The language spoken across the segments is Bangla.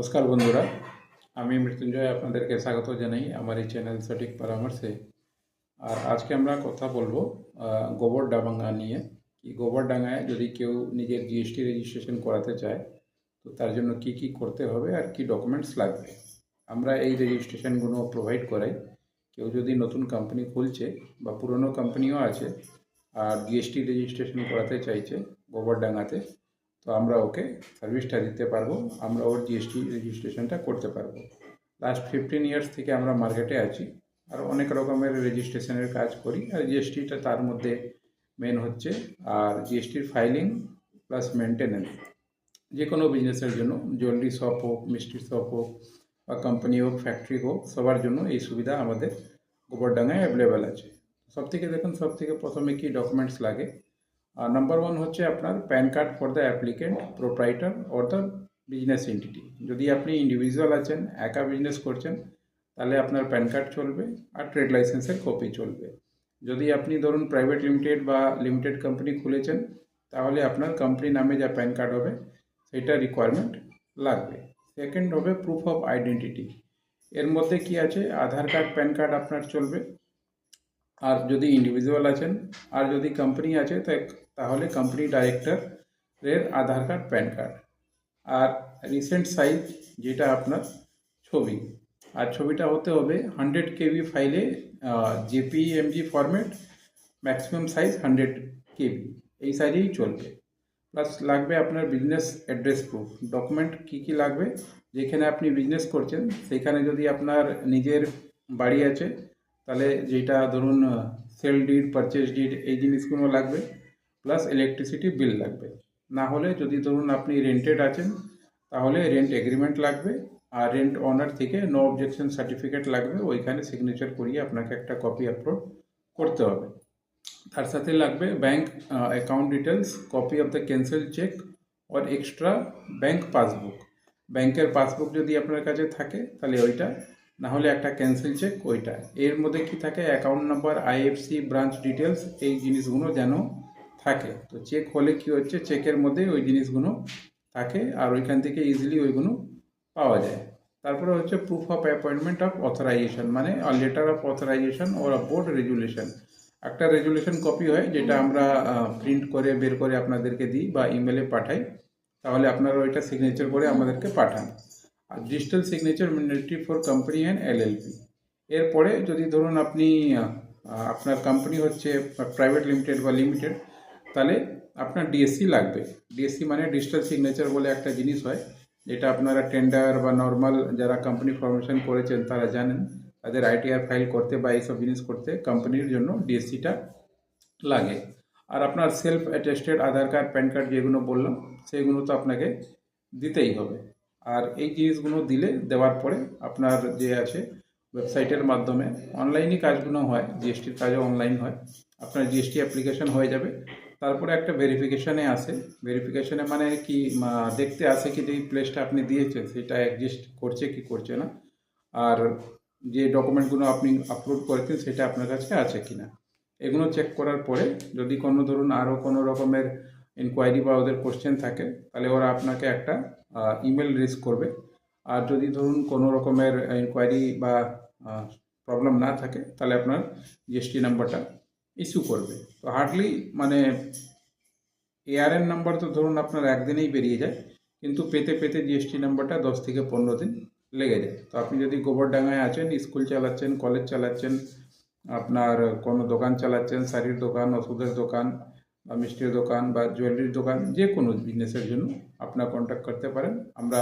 নমস্কার বন্ধুরা, আমি মৃত্যুঞ্জয় আপনাদেরকে স্বাগত জানাই আমার এই চ্যানেল সঠিক পরামর্শে। আর আজকে আমরা কথা বলব গোবর ডাবাঙ্গা নিয়ে। কি গোবর ডাঙ্গায় যদি কেউ নিজের জিএসটি রেজিস্ট্রেশন করাতে চায়, তো তার জন্য কি কি করতে হবে আর কি ডকুমেন্টস লাগবে? আমরা এই রেজিস্ট্রেশনগুলো প্রোভাইড করাই। কেউ যদি নতুন কোম্পানি খুলছে বা পুরনো কোম্পানিও আছে, আর জিএসটি রেজিস্ট্রেশন করাতে চাইছে গোবরডাঙ্গাতে তো আমরা ওকে সার্ভিসটা দিতে পারব, আমরা ওর জিএসটি রেজিস্ট্রেশনটা করতে পারব। লাস্ট ফিফটিন ইয়ার্স থেকে আমরা মার্কেটে আছি, আর অনেক রকমের রেজিস্ট্রেশনের কাজ করি, আর জিএসটিটা তার মধ্যে মেন হচ্ছে, আর জিএসটির ফাইলিং প্লাস মেনটেনেন্স যে কোনো বিজনেসের জন্য জুয়েলারি শপ হোক মিষ্টির শপ হোক, বা কোম্পানি হোক ফ্যাক্টরি হোক, সবার জন্য এই সুবিধা আমাদের গোবরডাঙ্গায় অ্যাভেলেবেল আছে। সব থেকে দেখুন সব থেকে প্রথমে কি ডকুমেন্টস লাগে? নাম্বার ওয়ান হচ্ছে আপনার PAN card for the applicant proprietor or the business entity যদি আপনি ইন্ডিভিজুয়াল আছেন, একা বিজনেস করছেন, তাহলে আপনার প্যান কার্ড চলবে আর ট্রেড লাইসেন্সের কপি চলবে। যদি আপনি ধরুন প্রাইভেট লিমিটেড বা লিমিটেড কোম্পানি খুলেছেন, তাহলে আপনার কোম্পানি নামে যা প্যান কার্ড হবে, সেটা রিকোয়ারমেন্ট লাগবে। সেকেন্ড হবে প্রুফ অফ আইডেন্টিটি এর মধ্যে কি আছে? আধার কার্ড প্যান কার্ড আপনার চলবে। আর যদি ইন্ডিভিজুয়াল আছেন, আর যদি কোম্পানি আছে, তা- তাহলে কোম্পানি ডাইরেক্টরের আধার কার্ড প্যান কার্ড আর রিসেন্ট সাইজ যেটা আপনার ছবি, আর ছবিটা হতে হবে হান্ড্রেড কেবি ফাইলে JPEG format maximum size hundred KB এই সাইজেই চলবে। প্লাস লাগবে আপনার বিজনেস অ্যাড্রেস প্রুফ ডকুমেন্ট কী কী লাগবে, যেখানে আপনি বিজনেস করছেন, সেখানে যদি আপনার নিজের বাড়ি আছে, তাহলে যেটা ধরুন সেল ডিড পারচেস ডিড এই জিনিসগুলো লাগবে। প্লাস ইলেকট্রিসিটি বিল লাগবে। না হলে যদি ধরুন আপনি রেন্টেড আছেন, তাহলে রেন্ট এগ্রিমেন্ট লাগবে আর রেন্ট অনার থেকে নো অবজেকশন সার্টিফিকেট লাগবে। ওইখানে সিগনেচার করিয়ে আপনাকে একটা কপি আপলোড করতে হবে। তার সাথে লাগবে bank account details copy of the cancel cheque or extra bank passbook ব্যাংকের পাসবুক যদি আপনার কাছে থাকে, তাহলে ওইটা। না হলে একটা ক্যান্সেল চেক ওইটা। এর মধ্যে কি থাকে? Account number IFC branch details এই জিনিসগুলো যেন থাকে। তো চেক হলে কি হচ্ছে? চেকের মধ্যে ওই জিনিসগুলো থাকে আর ওইখান থেকে ইজিলি ওইগুলো পাওয়া যায়। তারপরে হচ্ছে proof of appointment of authorization মানে letter of authorization or board resolution একটা রেজুলেশন কপি হয় যেটা আমরা প্রিন্ট করে বের করে আপনাদেরকে দিই বা ইমেলে পাঠাই। তাহলে আপনারা ওইটা সিগনেচার করে আমাদেরকে পাঠান। আর digital signature মিনিটি for company and L L LLP এরপরে যদি ধরুন আপনি আপনার কোম্পানি হচ্ছে প্রাইভেট লিমিটেড বা লিমিটেড তাহলে আপনার ডিএসসি লাগবে। ডিএসসি মানে ডিজিটাল সিগনেচার বলে একটা জিনিস হয়, যেটা আপনারা টেন্ডার বা নর্মাল যারা কোম্পানি ফরমেশন করেছেন তারা জানেন, তাদের আইটিআর ফাইল করতে বা এইসব জিনিস করতে কোম্পানির জন্য ডিএসসিটা লাগে। আর আপনার self attested Aadhaar card PAN card যেগুলো বললাম, সেগুলো তো আপনাকে দিতেই হবে। আর এই জিনিসগুলো দিলে, দেওয়ার পরে আপনার যে আছে ওয়েবসাইটের মাধ্যমে অনলাইনই কাজগুলো হয় জিএসটির কাজও অনলাইন হয়, আপনার জিএসটি অ্যাপ্লিকেশন হয়ে যাবে। তারপরে একটা ভেরিফিকেশানে আসে ভেরিফিকেশানে মানে কি দেখতে আসে কি যে প্লেসটা আপনি দিয়েছেন, সেটা এক্সিস্ট করছে কি করছে না, আর যে ডকুমেন্টগুলো আপনি আপলোড করেছেন, সেটা আপনার কাছে আছে কি না। এগুলো চেক করার পরে যদি কোনো ধরুন আরও কোনো রকমের ইনকোয়ারি বা ওদের কোশ্চেন থাকে, তাহলে ওরা আপনাকে একটা ইমেল রিস করবে। আর যদি ধরুন কোনো রকমের ইনকোয়ারি বা প্রবলেম না থাকে, তাহলে আপনার জিএসটি নাম্বারটা ইস্যু করবে। তো হার্ডলি মানে এআরএন নাম্বার তো ধরুন আপনার একদিনেই বেরিয়ে যায়, কিন্তু পেতে পেতে জিএসটি নাম্বারটা দশ থেকে পনেরো দিন লেগে যায়। তো আপনি যদি গোবরডাঙ্গায় আছেন, স্কুল চালাচ্ছেন কলেজ চালাচ্ছেন, আপনার কোনো দোকান চালাচ্ছেন, শাড়ির দোকান, ওষুধের দোকান বা মিষ্টির দোকান বা জুয়েলারির দোকান, যে কোনো বিজনেসের জন্য আপনার কন্ট্যাক্ট করতে পারেন। আমরা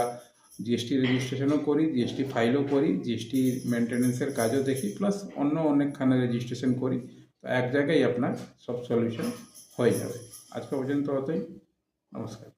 জিএসটি রেজিস্ট্রেশনও করি জিএসটি ফাইলও করি জিএসটি মেনটেন্যান্সের কাজও দেখি প্লাস অন্য অনেকখানে রেজিস্ট্রেশন করি। এক জায়গায় আপনার সব সলিউশন হয়ে যাবে। আজকে পর্যন্ত অতই। নমস্কার।